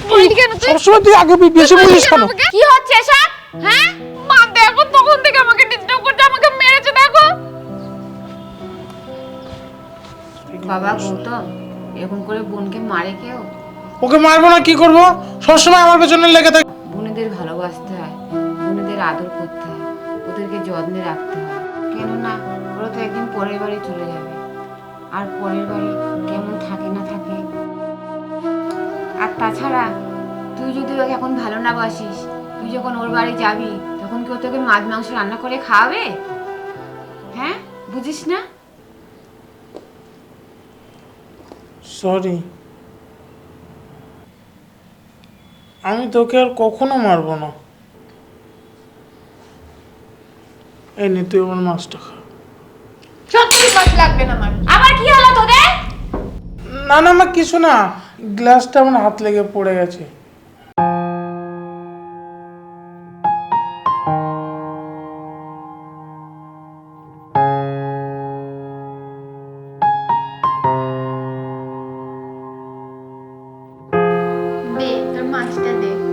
বললি সবসময় তুই আগে বেশি বলিস কেন কি হচ্ছে এসব? হ্যাঁ? মা দেখো তখন থেকে আমাকে ডিস্টার্ব করছে আমাকে মেরেছে দেখো। বাবা গৌতম এরকম করে বোনকে মারে কেউ? ওকে মারবো না কি করব? সবসময় আমার পেছনে লেগে থাকে বোনেদের ভালোবাসতে হয় বোনেদের আদর করতে হয় ওদেরকে যত্নে রাখতে হয়। কেননা ওরা তো একদিন পরের বাড়ি চলে যাবে। আর পরের বাড়ি কেমন থাকে না থাকে তাছাড়া তুই যদি ওকে এখন ভালো না বাসিস তুই যখন ওর বাড়ি যাবি তখন কি ও তোকে মাছ মাংস রান্না করে খাওয়াবে? হ্যাঁ? বুঝিস না? সরি আমি তোকে আর কখনো মারবো না। এই নে তুই আমার মাছটা খা। সত্যি মাছ লাগবে না আমার। আবার কি হলো না না আমার কিছু না। গ্লাসটা আমার হাত লেগে পড়ে গেছে। মাছটা দে।